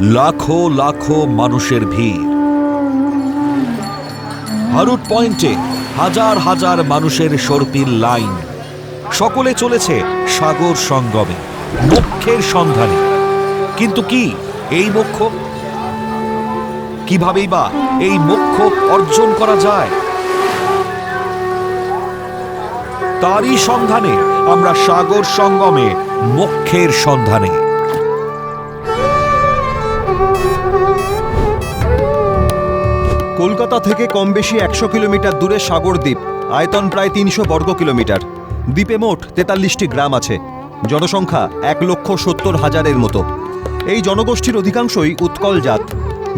লাখো লাখো মানুষের ভিড়। হারুট পয়েন্টে হাজার হাজার মানুষের সর্পির লাইন। সকলে চলেছে সাগর সঙ্গমে মোক্ষের সন্ধানে। কিন্তু কি এই মোক্ষ কিভাবেই বা এই মোক্ষ অর্জন করা যায়? তারই সন্ধানে আমরা সাগর সঙ্গমে মোক্ষের সন্ধানে। কলকাতা থেকে কম বেশি একশো কিলোমিটার দূরে সাগরদ্বীপ আয়তন প্রায় তিনশো বর্গ কিলোমিটার। দ্বীপে মোট তেতাল্লিশটি গ্রাম আছে, জনসংখ্যা এক লক্ষ সত্তর হাজারের মতো। এই জনগোষ্ঠীর অধিকাংশই উৎকল জাত।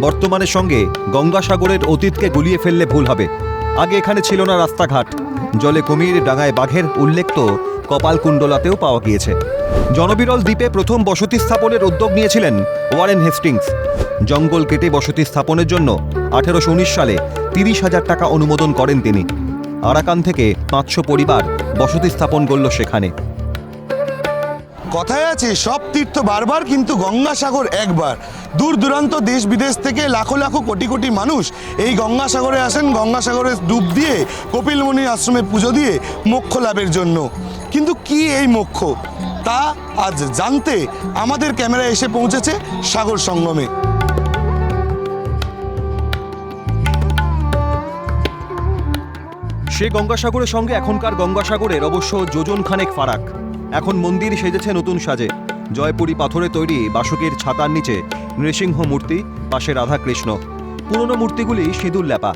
বর্তমানের সঙ্গে গঙ্গাসাগরের অতীতকে গুলিয়ে ফেললে ভুল হবে। আগে এখানে ছিল না রাস্তাঘাট। জলে কুমির, ডাঙায় বাঘের উল্লেখ তো কপালকুণ্ডলাতেও পাওয়া গিয়েছে। জনবিরল দ্বীপে প্রথম বসতি স্থাপনের উদ্যোগ নিয়েছিলেন ওয়ারেন হেস্টিংস। জঙ্গল কেটে বসতি স্থাপনের জন্য আঠেরোশো উনিশ সালে তিরিশ হাজার টাকা অনুমোদন করেন তিনি। আরাকান থেকে পাঁচশো পরিবার বসতি স্থাপন করল সেখানে। কথায় আছে, সব তীর্থ বারবার কিন্তু গঙ্গাসাগর একবার। দূর দূরান্ত দেশ বিদেশ থেকে লাখো লাখো কোটি কোটি মানুষ এই গঙ্গাসাগরে আসেন গঙ্গাসাগরে ডুব দিয়ে কপিল মুনির আশ্রমে পুজো দিয়ে মোক্ষ লাভের জন্য। কিন্তু কি এই মোক্ষ? তা আজ জানতে আমাদের ক্যামেরা এসে পৌঁছেছে সাগর সঙ্গমে। সে গঙ্গাসাগরের সঙ্গে এখনকার গঙ্গাসাগরের অবশ্য যোজন খানেক ফারাক। এখন মন্দির সেজেছে নতুন সাজে। জয়পুরি পাথরে তৈরি বাসকের ছাতার নিচে নৃসিংহ মূর্তি, পাশে রাধাকৃষ্ণ। পুরনো মূর্তিগুলি সিঁদুর ল্যাপা।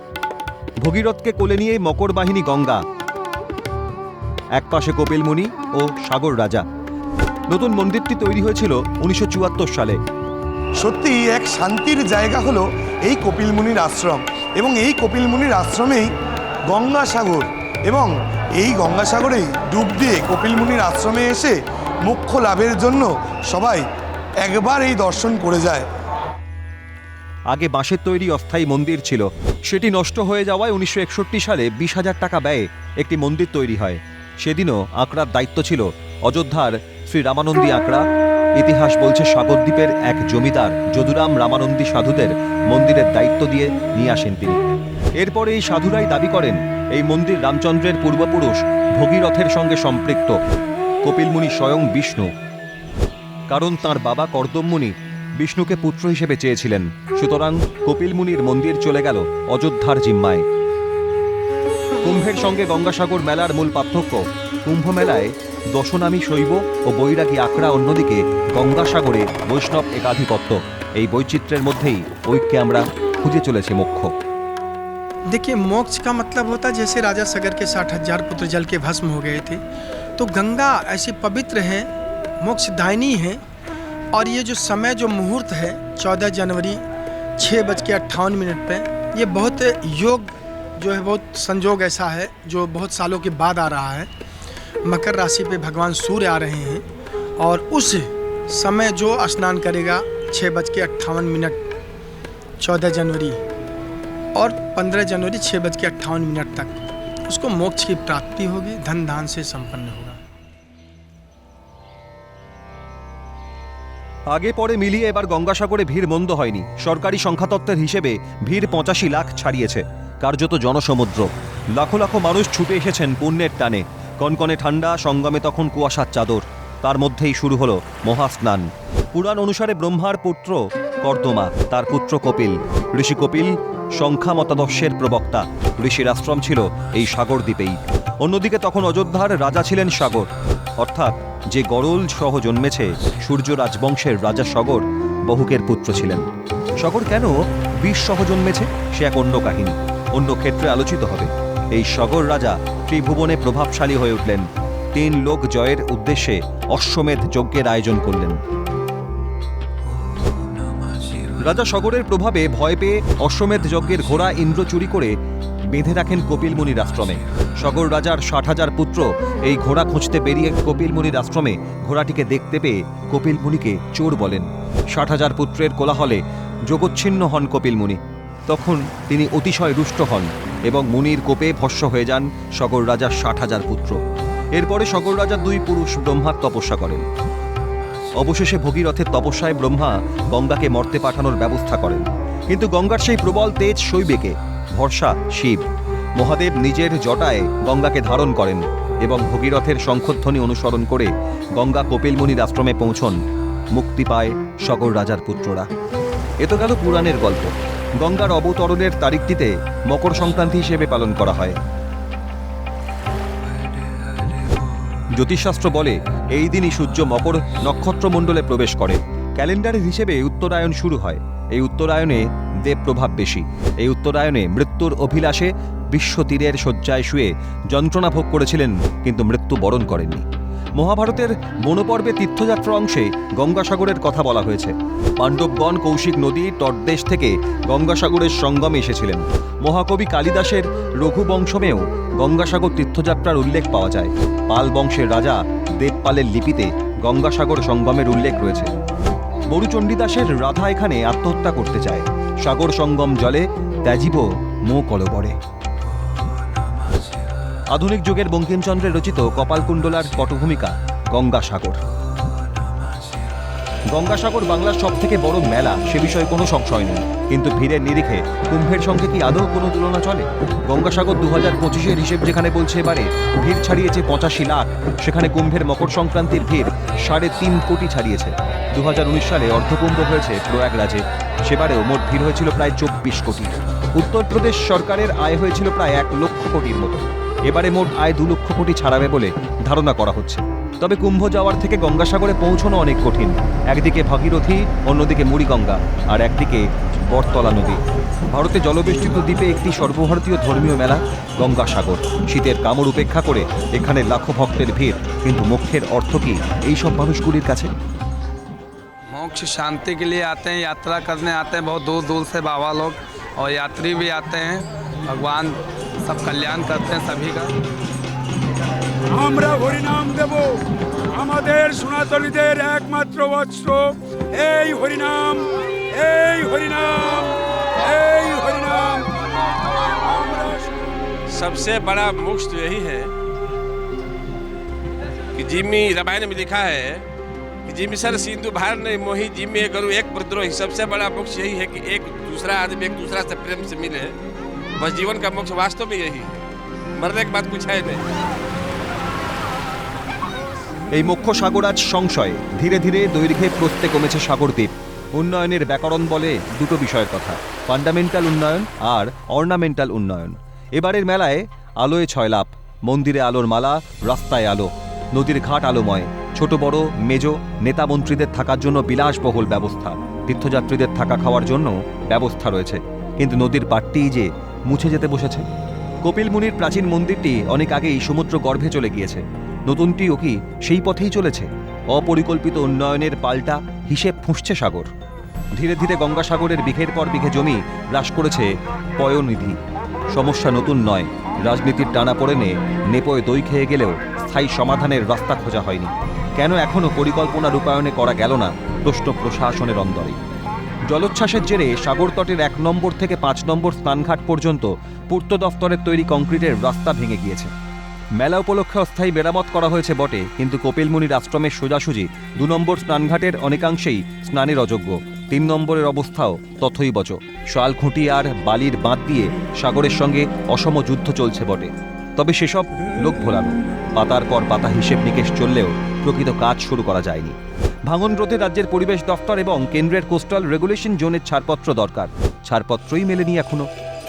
ভগীরথকে কোলে নিয়ে মকর বাহিনী গঙ্গা। এক পাশে কপিলমুনি ও সাগর রাজা। নতুন মন্দিরটি তৈরি হয়েছিল উনিশশো চুয়াত্তর সালে। সত্যি এক শান্তির জায়গা হলো এই কপিল মুনির আশ্রম এবং এই কপিল মুনির আশ্রমেই গঙ্গাসাগর এবং এই গঙ্গাসাগরেই ডুব দিয়ে কপিল মুনির আশ্রমে এসে মুখ্য লাভের জন্য সবাই একবার এই দর্শন করে যায়। আগে বাঁশের তৈরি অস্থায়ী মন্দির ছিল। সেটি নষ্ট হয়ে যাওয়ায় উনিশশো একষট্টি সালে বিশ হাজার টাকা ব্যয়ে একটি মন্দির তৈরি হয়। সেদিনও আঁকড়ার দায়িত্ব ছিল অযোধ্যার শ্রী রামানন্দী আঁকড়া, ইতিহাস বলছে সাগরদ্বীপের এক জমিদার যদুরাম রামানন্দী সাধুদের মন্দিরের দায়িত্ব দিয়ে নিয়ে আসেন তিনি। এরপরে এই সাধুরাই দাবি করেন, এই মন্দির রামচন্দ্রের পূর্বপুরুষ ভগীরথের সঙ্গে সম্পৃক্ত। কপিলমুনি স্বয়ং বিষ্ণু। কারণ তার বাবা কর্দমমুনি বিষ্ণুকে পুত্র হিসেবে চেয়েছিলেন। সুতরাং কপিল মুনির মন্দির চলে গেল অযোধ্যার জিম্মায়। কুম্ভের সঙ্গে গঙ্গাসাগর মেলার মূল পার্থক্য কুম্ভ মেলায় দশনামী শৈব ও বৈরাগী আখড়া অন্যদিকে গঙ্গাসাগরে বৈষ্ণব একাধিপত্য এই বৈচিত্র্যের মধ্যেই ঐক্যে আমরা খুঁজে চলেছে মোক্ষ देखिए मोक्ष का मतलब होता है जैसे राजा सगर के साठ हजार पुत्र जल के भस्म हो गए थे तो गंगा ऐसी पवित्र है मोक्षदायिनी है और ये जो समय जो मुहूर्त है चौदह जनवरी छः बज के अट्ठावन मिनट पे ये बहुत योग जो है बहुत संजोग ऐसा है जो बहुत सालों के बाद आ रहा है मकर राशि पे भगवान सूर्य आ रहे हैं और उस समय जो स्नान करेगा छः बज के अट्ठावन मिनट चौदह जनवरी और 15 जनवरी छः बज के अट्ठावन मिनट तक उसको मोक्ष की प्राप्ति होगी धन धान से संपन्न होगा আগে পরে মিলিয়ে এবার গঙ্গাসাগরে ভিড় মন্দ হয়নি সরকারি সংখ্যাতত্ত্বের হিসেবে ভিড় পঁচাশি লাখ ছাড়িয়েছে কার্যত জনসমুদ্র লাখো লাখো মানুষ ছুটে এসেছেন পুণ্যের টানে কনকনে ঠান্ডা সঙ্গমে তখন কুয়াশার চাদর। তার মধ্যেই শুরু হলো মহাস্নান। পুরাণ অনুসারে ব্রহ্মার পুত্র কর্দমা, তার পুত্র কপিল। ঋষি কপিল সংখ্যা মতাদর্শের প্রবক্তা। ঋষির আশ্রম ছিল এই সাগর দ্বীপেই। অন্যদিকে তখন অযোধ্যার রাজা ছিলেন সাগর। অর্থাৎ যে গরল সহ জন্মেছে, সূর্য রাজবংশের রাজা সগর বহুকের পুত্র ছিলেন। সগর কেন বিষ সহ জন্মেছে, সে এক অন্য কাহিনী। অন্য ক্ষেত্রে আলোচিত হবে। এই সগর রাজা ত্রিভুবনে প্রভাবশালী হয়ে উঠলেন। তিন লোক জয়ের উদ্দেশ্যে অশ্বমেধ যজ্ঞের আয়োজন করলেন। রাজা সগরের প্রভাবে ভয় পেয়ে অশ্বমেধ যজ্ঞের ঘোড়া ইন্দ্র চুরি করে বেঁধে রাখেন কপিল মুনির আশ্রমে সগর রাজার ষাট হাজার পুত্র এই ঘোড়া খুঁজতে বেরিয়ে কপিল মুনির আশ্রমে ঘোড়াটিকে দেখতে পেয়ে কপিল মুনিকে চোর বলেন। ষাট হাজার পুত্রের কোলাহলে জগচ্ছিন্ন হন কপিল মুনি। তখন তিনি অতিশয় রুষ্ট হন। এবং মুনির কোপে ভস্য হয়ে যান সগর রাজার ষাট হাজার পুত্র। এরপরে সগর রাজার দুই পুরুষ ব্রহ্মার তপস্যা করেন। অবশেষে ভগীরথের তপস্যায় ব্রহ্মা গঙ্গাকে মর্তে পাঠানোর ব্যবস্থা করেন। কিন্তু গঙ্গার সেই প্রবল তেজ শৈবেকে, ভরসা, শিব, মহাদেব নিজের জটায় গঙ্গাকে ধারণ করেন এবং ভগীরথের শঙ্খধ্বনি অনুসরণ করে গঙ্গা কপিলমুনির আশ্রমে পৌঁছন, মুক্তি পায় সগর রাজার পুত্ররা। এ তো গেল পুরাণের গল্প। গঙ্গার অবতরণের তারিখটিতে মকর সংক্রান্তি হিসেবে পালন করা হয়। জ্যোতিষশাস্ত্র বলে, এই দিনই সূর্য মকর নক্ষত্রমণ্ডলে প্রবেশ করে। ক্যালেন্ডারের হিসেবে উত্তরায়ণ শুরু হয়। এই উত্তরায়ণে দেব প্রভাব বেশি। এই উত্তরায়ণে মৃত্যুর অভিলাষে বিশ্ব তীরের শয্যায় শুয়ে যন্ত্রণা ভোগ করেছিলেন, কিন্তু মৃত্যু বরণ করেননি। মহাভারতের বনপর্বে তীর্থযাত্রা অংশে গঙ্গাসাগরের কথা বলা হয়েছে। পাণ্ডবগণ কৌশিক নদী, তটদেশ থেকে গঙ্গাসাগরের সঙ্গমে এসেছিলেন। মহাকবি কালিদাসের রঘুবংশমেও গঙ্গাসাগর তীর্থযাত্রার উল্লেখ পাওয়া যায়। পাল বংশের রাজা দেবপালের লিপিতে গঙ্গাসাগর সঙ্গমের উল্লেখ রয়েছে। বরুচণ্ডীদাসের রাধা এখানে আত্মহত্যা করতে চায়। সাগর সঙ্গম জলে ত্যাজিব মো কলবরে। আধুনিক যুগের বঙ্কিমচন্দ্রের রচিত কপালকুণ্ডলার পটভূমিকা গঙ্গাসাগর। গঙ্গাসাগর বাংলার সব থেকে বড় মেলা, সে বিষয়ে কোনো সংশয় নেই। কিন্তু ভিড়ের নিরিখে কুম্ভের সঙ্গে কি আদৌ কোনো তুলনা চলে? গঙ্গাসাগর দু হাজার পঁচিশের হিসেব যেখানে বলছে এবারে, ভিড় ছাড়িয়েছে পঁচাশি লাখ। সেখানে কুম্ভের মকর সংক্রান্তির ভিড় সাড়ে তিন কোটি ছাড়িয়েছে। দু হাজার উনিশ সালে অর্ধকুম্ভ হয়েছে প্রয়াগরাজে। সেবারেও মোট ভিড় হয়েছিল প্রায় চব্বিশ কোটি। উত্তরপ্রদেশ সরকারের আয় হয়েছিল প্রায় এক লক্ষ কোটির মতো। এবারে মোট আয় দু লক্ষ কোটি ছাড়াবে বলে ধারণা করা হচ্ছে তবে কুম্ভ যাওয়ার থেকে গঙ্গাসাগরে পৌঁছানো অনেক কঠিন একদিকে ভাগীরথী অন্যদিকে মুড়িগঙ্গা আর একদিকে বটতলা নদী ভারতে জলবেষ্টিত দ্বীপে একটি সর্বভারতীয় ধর্মীয় মেলা গঙ্গাসাগর শীতের কামড় উপেক্ষা করে এখানে লাখো ভক্তের ভিড় কিন্তু মোক্ষের অর্থ কি এইসব মানুষগুলির কাছে मोक्ष शांति के लिए आते हैं यात्रा करने आते हैं बहुत दूर दूर से बाबा लोग और यात्री भी आते हैं भगवान सब कल्याण करते हैं सभी का আমরা হরিনাম দেব আমাদের সনাতনীদের একমাত্র বস্ত্র এই হরিনাম এই হরিনাম এই হরিনাম सबसे बड़ा मोक्ष तो यही है कि जिम्मी रामायण में लिखा है कि जिम्मी सर सिंधु भार नहीं मोही जिम्मी करूँ एक प्रद्रोही सबसे बड़ा मोक्ष यही है कि एक दूसरा आदमी एक दूसरा से प्रेम से मिले बस जीवन का मोक्ष वास्तव में यही है मरने के बाद कुछ है नहीं এই মুখ্য সাগর আজ সংশয় ধীরে ধীরে দৈর্ঘ্যে প্রস্তে কমেছে সাগরদ্বীপ উন্নয়নের ব্যাকরণ বলে দুটো বিষয়ের কথা ফান্ডামেন্টাল উন্নয়ন আর অর্নামেন্টাল উন্নয়ন এবারের মেলায় আলোয় ছয় লাভ মন্দিরে আলোর মালা রাস্তায় আলো নদীর ঘাট আলোময় ছোট বড় মেজ নেতা মন্ত্রীদের থাকার জন্য বিলাসবহুল ব্যবস্থা তীর্থযাত্রীদের থাকা খাওয়ার জন্য ব্যবস্থা রয়েছে কিন্তু নদীর পাটটিই যে মুছে যেতে বসেছে। কপিল মুনির প্রাচীন মন্দিরটি অনেক আগেই সমুদ্র গর্ভে চলে গিয়েছে। নতুনটিও কি সেই পথেই চলেছে? অপরিকল্পিত উন্নয়নের পাল্টা হিসেব ফুঁসছে সাগর। ধীরে ধীরে গঙ্গাসাগরের বিঘের পর বিঘে জমি হ্রাস করেছে পয়নিধি। সমস্যা নতুন নয়। রাজনীতির টানা পড়েনে নেপোয় দই খেয়ে গেলেও স্থায়ী সমাধানের রাস্তা খোঁজা হয়নি। কেন এখনও পরিকল্পনা রূপায়ণে করা গেল না? প্রশ্ন প্রশাসনের অন্দরে। জলোচ্ছ্বাসের জেরে সাগর তটের এক নম্বর থেকে পাঁচ নম্বর স্নানঘাট পর্যন্ত পূর্ত দফতরের তৈরি কংক্রিটের রাস্তা ভেঙে গিয়েছে। মেলা উপলক্ষে অস্থায়ী মেরামত করা হয়েছে বটে, কিন্তু কপিলমুনির আশ্রমের সোজাসুজি দু নম্বর স্নানঘাটের অনেকাংশেই স্নানের অযোগ্য। তিন নম্বরের অবস্থাও তথই বচ। শাল খুঁটি আর বালির বাঁধ দিয়ে সাগরের সঙ্গে অসম যুদ্ধ চলছে বটে। তবে সেসব লোক ভোলানো। পাতার পর পাতা হিসেব নিকেশ চললেও প্রকৃত কাজ শুরু করা যায়নি। ভাঙন রোধে রাজ্যের পরিবেশ দফতর এবং কেন্দ্রের কোস্টাল রেগুলেশন জোনের ছাড়পত্র দরকার। ছাড়পত্রই মেলেনি এখনও।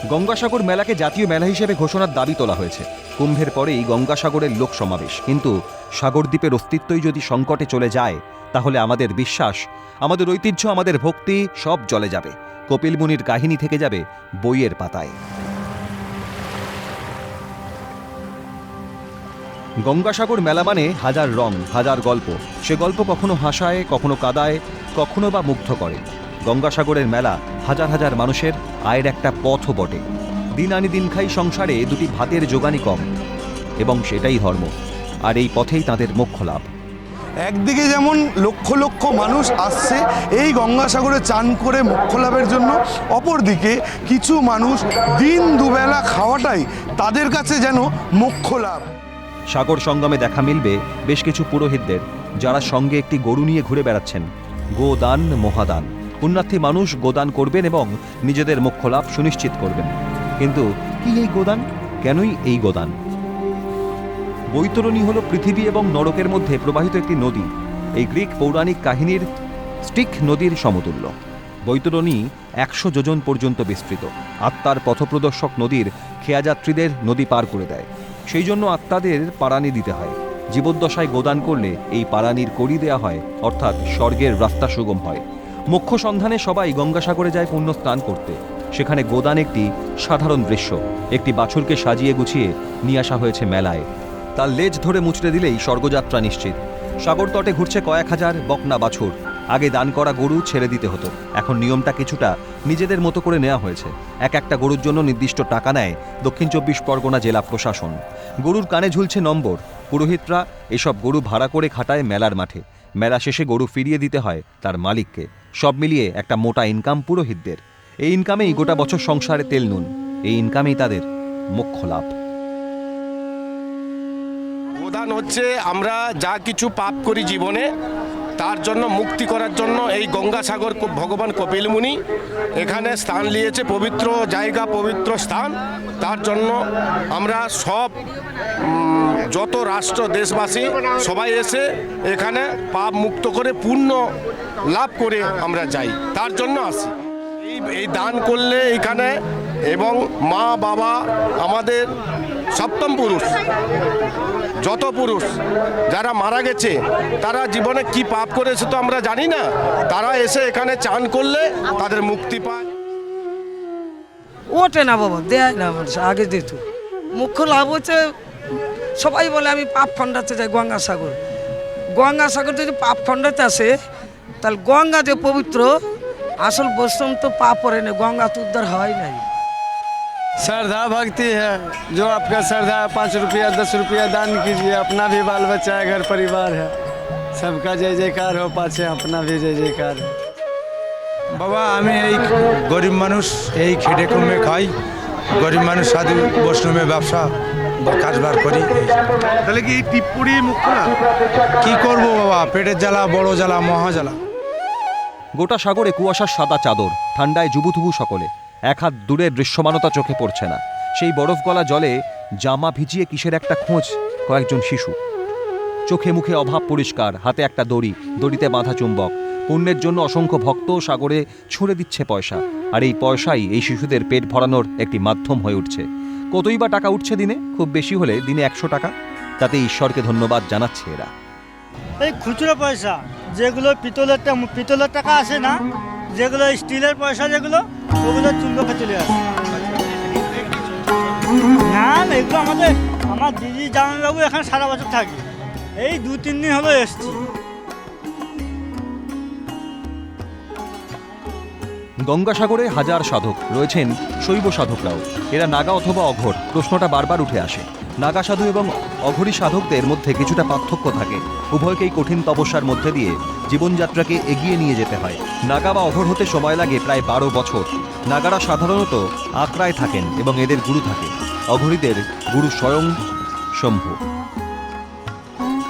গঙ্গাসাগর মেলাকে জাতীয় মেলা হিসেবে ঘোষণার দাবি তোলা হয়েছে। কুম্ভের পরেই গঙ্গাসাগরের লোক সমাবেশ। কিন্তু সাগরদ্বীপের অস্তিত্বই যদি সংকটে চলে যায়, তাহলে আমাদের বিশ্বাস, আমাদের ঐতিহ্য, আমাদের ভক্তি সব জলে যাবে। কপিল মুনির কাহিনী থেকে যাবে বইয়ের পাতায়। গঙ্গাসাগর মেলা মানে হাজার রং, হাজার গল্প। সে গল্প কখনো হাসায়, কখনো কাদায়, কখনো বা মুগ্ধ করে। গঙ্গাসাগরের মেলা হাজার হাজার মানুষের আয়ের একটা পথও বটে। দিন আনি দিন খাই সংসারে দুটি ভাতের যোগানই কম, এবং সেটাই ধর্ম। আর এই পথেই তাদের মোক্ষ লাভ। একদিকে যেমন লক্ষ লক্ষ মানুষ আসছে এই গঙ্গাসাগরে চান করে মোক্ষ লাভের জন্য, অপরদিকে কিছু মানুষ দিন দুবেলা খাওয়াটাই তাদের কাছে যেন মোক্ষ লাভ। সাগর সঙ্গমে দেখা মিলবে বেশ কিছু পুরোহিতদের, যারা সঙ্গে একটি গরু নিয়ে ঘুরে বেড়াচ্ছেন। গোদান মহাদান। পুণ্যার্থী মানুষ গোদান করবেন এবং নিজেদের মোক্ষ লাভ সুনিশ্চিত করবেন। কিন্তু কি এই গোদান? কেনই এই গোদান? বৈতরণী হল পৃথিবী এবং নরকের মধ্যে প্রবাহিত একটি নদী। এই গ্রিক পৌরাণিক কাহিনীর স্টিক নদীর সমতুল্য। বৈতরণী একশো যোজন পর্যন্ত বিস্তৃত। আত্মার পথপ্রদর্শক নদীর খেয়াযাত্রীদের নদী পার করে দেয়। সেই জন্য আত্মাদের পারানি দিতে হয়। জীবদ্দশায় গোদান করলে এই পারানির করি দেয়া হয়, অর্থাৎ স্বর্গের রাস্তা সুগম হয়। মুখ্য সন্ধানে সবাই গঙ্গাসাগরে যায় পুণ্য স্নান করতে। সেখানে গোদান একটি সাধারণ দৃশ্য। একটি বাছুরকে সাজিয়ে গুছিয়ে নিয়ে আসা হয়েছে মেলায়। তার লেজ ধরে মুচড়ে দিলেই স্বর্গযাত্রা নিশ্চিত। সাগর তটে ঘুরছে কয়েক হাজার বকনা বাছুর। আগে দান করা গরু ছেড়ে দিতে হতো। এখন নিয়মটা কিছুটা নিজেদের মতো করে নেওয়া হয়েছে। এক একটা গরুর জন্য নির্দিষ্ট টাকা নেয় দক্ষিণ চব্বিশ পরগনা জেলা প্রশাসন। গরুর কানে ঝুলছে নম্বর। পুরোহিতরা এসব গরু ভাড়া করে খাটায় মেলার মাঠে। মেলা শেষে গরু ফিরিয়ে দিতে হয় তার মালিককে। সব মিলিয়ে একটা মোটা ইনকাম পুরোহিতদের। এই ইনকামেই গোটা বছর সংসারে তেল নুন। এই ইনকামেই তাদের মুখ্য লাভ। প্রধান হচ্ছে আমরা যা কিছু পাপ করি জীবনে তার জন্য মুক্তি করার জন্য এই গঙ্গাসাগর ভগবান কপিলমুনি এখানে স্থান নিয়েছে, পবিত্র জায়গা, পবিত্র স্থান। তার জন্য আমরা সব যত রাষ্ট্র, দেশবাসী সবাই এসে এখানে পাপ মুক্ত করে পূর্ণ লাভ করে আমরা যাই। তার জন্য আসি। এই দান করলে এখানে এবং মা বাবা আমাদের সপ্তম পুরুষ। যত পুরুষ যারা মারা গেছে, তারা জীবনে কি পাপ করেছে তো আমরা জানি না। তারা এসে এখানে চান করলে তাদের মুক্তি পায়। ওঠে না বাবা, দেয় না আগে দিত মুখ্য লাভ হচ্ছে, সবাই বলে আমি পাপ খণ্ডাতে যাই গঙ্গাসাগর। গঙ্গাসাগর যদি পাপ খণ্ডাতে আসে, তাহলে গঙ্গা যে পবিত্র, আসল বৈষ্ণব তো পাপ পড়ে না গঙ্গা তো উদ্ধার হয় নাই। श्रद्धा भक्ति है जो आपका श्रद्धा है पाँच रुपया दस रुपया दान कीजिए अपना भी बाल बच्चा है घर परिवार है सबका जय जयकार हो पाछे अपना भी जय जयकार है বাবা আমি এই গরিব মানুষ এই খেটে কমে খাই গরিব মানুষ সাধু বৈষ্ণবে ব্যবসা বা কাজবার করি এই। তাহলে কি এই টিপ্পুরি মুখ্য লাভ কি করব বাবা পেটের জ্বালা বড় জ্বালা মহা জ্বালা গোটা সাগরে কুয়াশার সাদা চাদর ঠান্ডায় জুবুথুবু সকলে এক হাত দূরের দৃশ্যমানতা চোখে পড়ছে না। সেই বরফ গলা জলে জামা ভিজিয়ে কিসের একটা খোঁজ? কয়েকজন শিশু। চোখে মুখে অভাব পরিষ্কার, হাতে একটা দড়ি, দড়িতে বাঁধা চুম্বক। পুণ্যের জন্য অসংখ্য ভক্ত সাগরে ছুঁড়ে দিচ্ছে পয়সা। আর এই পয়সাই এই শিশুদের পেট ভরানোর একটি মাধ্যম হয়ে উঠছে। কতই বা টাকা উঠছে দিনে? খুব বেশি হলে দিনে একশো টাকা? তাতে ঈশ্বরকে ধন্যবাদ জানাচ্ছে এরা। এই খুচরো পয়সা, যেগুলো পিতলের পিতলের টাকা আসে না যেগুলো স্টিলের পয়সা যেগুলো, ওগুলো চুম্বকে চলে আসে। না এগুলো আমাদের, আমার দিদি জামাইবাবু এখানে সারা বছর থাকে। এই দু, তিন দিন হলো এসছি। গঙ্গাসাগরে হাজার সাধক রয়েছেন শৈব সাধকরাও। এরা নাগা অথবা অঘোর, প্রশ্নটা বারবার উঠে আসে। নাগা সাধু এবং অঘরী সাধকদের মধ্যে কিছুটা পার্থক্য থাকে। উভয়কেই কঠিন তপস্যার মধ্যে দিয়ে জীবনযাত্রাকে এগিয়ে নিয়ে যেতে হয়। নাগা বা অঘর হতে সময় লাগে প্রায় বারো বছর। নাগারা সাধারণত আক্রায় থাকেন এবং এদের গুরু থাকে। অঘরীদের গুরু স্বয়ং শম্ভু।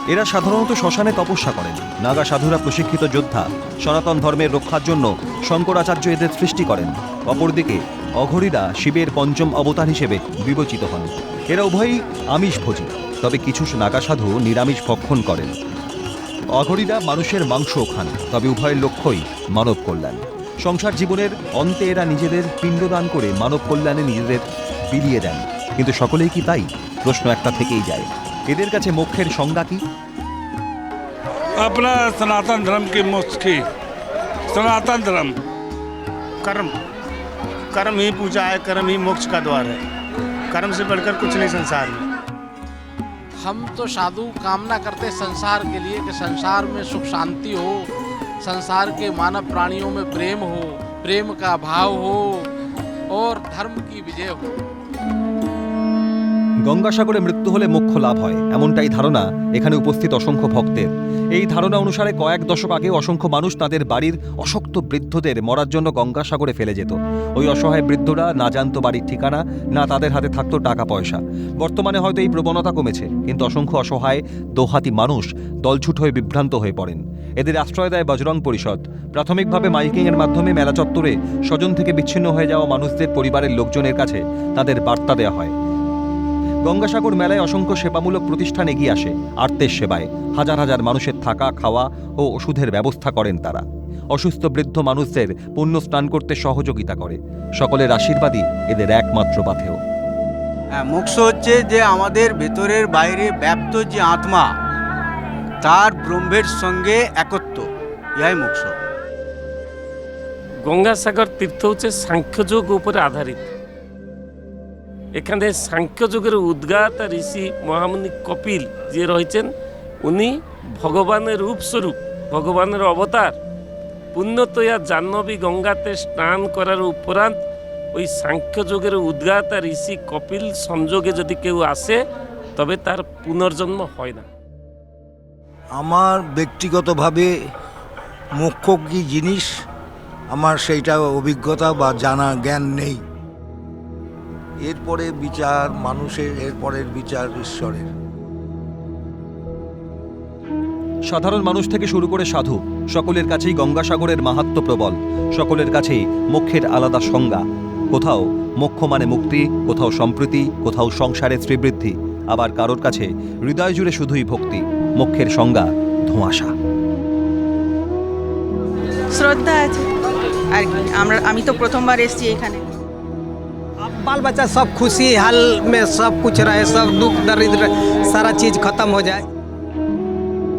এরা সাধারণত শ্মশানে তপস্যা করেন। নাগা সাধুরা প্রশিক্ষিত যোদ্ধা, সনাতন ধর্মের রক্ষার জন্য শঙ্করাচার্য এদের সৃষ্টি করেন। অপরদিকে অঘরীরা শিবের পঞ্চম অবতার হিসেবে বিবেচিত হন। এরা উভয়ই আমিষ ভোজী তবে কিছু নাগা সাধু নিরামিষ ভক্ষণ করেন অঘরীরা মানুষের মাংসও খান তবে উভয়ের লক্ষ্যই মানব কল্যাণ সংসার জীবনের অন্তে এরা নিজেদের পিণ্ডদান করে মানব কল্যাণে নিজেদের বিলিয়ে দেন কিন্তু সকলেই কি তাই প্রশ্ন একটা থেকেই যায় এদের কাছে মোক্ষের সংজ্ঞা কি अपना सनातन धर्म की मोक्ष की सनातन धर्म कर्म कर्म ही पूजा है कर्म ही मोक्ष का द्वार है कर्म से बढ़कर कुछ नहीं संसार में। हम तो साधु कामना करते संसार के लिए कि संसार में सुख शांति हो, संसार के मानव प्राणियों में प्रेम हो, प्रेम का भाव हो और धर्म की विजय हो। গঙ্গাসাগরে মৃত্যু হলে মোক্ষ লাভ হয়, এমনটাই ধারণা এখানে উপস্থিত অসংখ্য ভক্তের। এই ধারণা অনুসারে কয়েক দশক আগে অসংখ্য মানুষ তাদের বাড়ির অশক্ত বৃদ্ধদের মরার জন্য গঙ্গাসাগরে ফেলে যেত। ওই অসহায় বৃদ্ধরা না জানতো বাড়ির ঠিকানা, না তাদের হাতে থাকতো টাকা পয়সা বর্তমানে হয়তো এই প্রবণতা কমেছে, কিন্তু অসংখ্য অসহায়, দোহাতি মানুষ দলছুট হয়ে বিভ্রান্ত হয়ে পড়েন। এদের আশ্রয় দেয় বজরং পরিষদ। প্রাথমিকভাবে মাইকিংয়ের মাধ্যমে মেলা চত্বরে স্বজন থেকে বিচ্ছিন্ন হয়ে যাওয়া মানুষদের পরিবারের লোকজনের কাছে তাদের বার্তা দেওয়া হয়। গঙ্গাসাগর মেলায় অসংখ্য সেবামূলক প্রতিষ্ঠান এগিয়ে আসে। আর্তের সেবায় হাজার হাজার মানুষের থাকা খাওয়া ও ওষুধের ব্যবস্থা করেন তারা। অসুস্থ বৃদ্ধ মানুষদের পুণ্য স্নান করতে সহযোগিতা করে। সকলের আশীর্বাদই এদের একমাত্র পাথেয় হ্যাঁ মোক্ষ হচ্ছে যে আমাদের ভেতরের বাইরে ব্যাপ্ত যে আত্মা তার ব্রহ্মের সঙ্গে একত্ব। ইহাই মোক্ষ গঙ্গাসাগর তীর্থ হচ্ছে সাংখ্যযোগ উপরে আধারিত। এখানে সাংখ্যযোগের উদ্গাতা ঋষি মহামুনি কপিল যে রয়েছেন, উনি ভগবানের রূপস্বরূপ, ভগবানের অবতার। পুণ্যতয়া জাহ্নবী গঙ্গাতে স্নান করার উপরান্ত ওই সাংখ্যযোগের উদ্গাতা ঋষি কপিল সংযোগে যদি কেউ আসে, তবে তার পুনর্জন্ম হয় না। আমার ব্যক্তিগতভাবে মোক্ষ কী জিনিস? আমার সেইটা অভিজ্ঞতা বা জানা জ্ঞান নেই। এরপরে বিচার মানুষের এরপরের বিচার ঈশ্বরের। সাধারণ মানুষ থেকে শুরু করে সাধু সকলের কাছেই গঙ্গাসাগরের মাহাত্ম্য প্রবল সকলের কাছেই মোক্ষের আলাদা সংজ্ঞা। কোথাও মোক্ষ মানে মুক্তি কোথাও সম্প্রীতি কোথাও সংসারের শ্রীবৃদ্ধি আবার কারোর কাছে হৃদয় জুড়ে শুধুই ভক্তি মোক্ষের সংজ্ঞা ধোঁয়াশা। শ্রদ্ধা আছে। আর কি আমরা আমি তো প্রথমবার এসেছি এখানে। बाल बच्चा सब खुशी हाल में सब कुछ रहे सब दुख दरिद्र सारा चीज खत्म हो जाए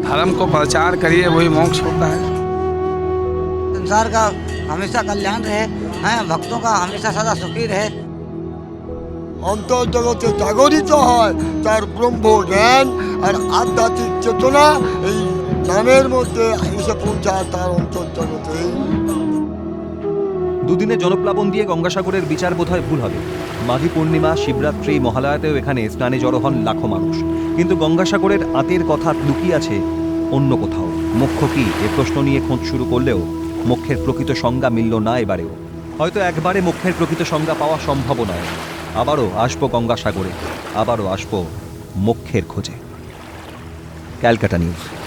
धर्म को प्रचार करिए वही मोक्ष होता है संसार का हमेशा कल्याण रहे हैं भक्तों का हमेशा सदा सुखी रहे অন্তর্জগতে জাগরিত হয় তার ব্রহ্ম জ্ঞান আর আধ্যাত্মিক চেতনা এই নামের মধ্যে এসে পৌঁছায় তার অন্তর্জগতে দুদিনে জনপ্লাবন দিয়ে গঙ্গাসাগরের বিচার বোধহয় ভুল হবে। মাঘী পূর্ণিমা, শিবরাত্রি, মহালয়াতেও এখানে স্নানে জড়ো হন লাখো মানুষ। কিন্তু গঙ্গাসাগরের আতের কথা লুকিয়ে আছে অন্য কোথাও। মোক্ষ কি? এ প্রশ্ন নিয়ে খোঁজ শুরু করলেও মোক্ষের প্রকৃত সংজ্ঞা মিলল না এবারেও। হয়তো একবারে মোক্ষের প্রকৃত সংজ্ঞা পাওয়া সম্ভব নয়। আবারও আসব গঙ্গাসাগরে, আবারও আসব মোক্ষের খোঁজে। ক্যালকাটা নিউজ।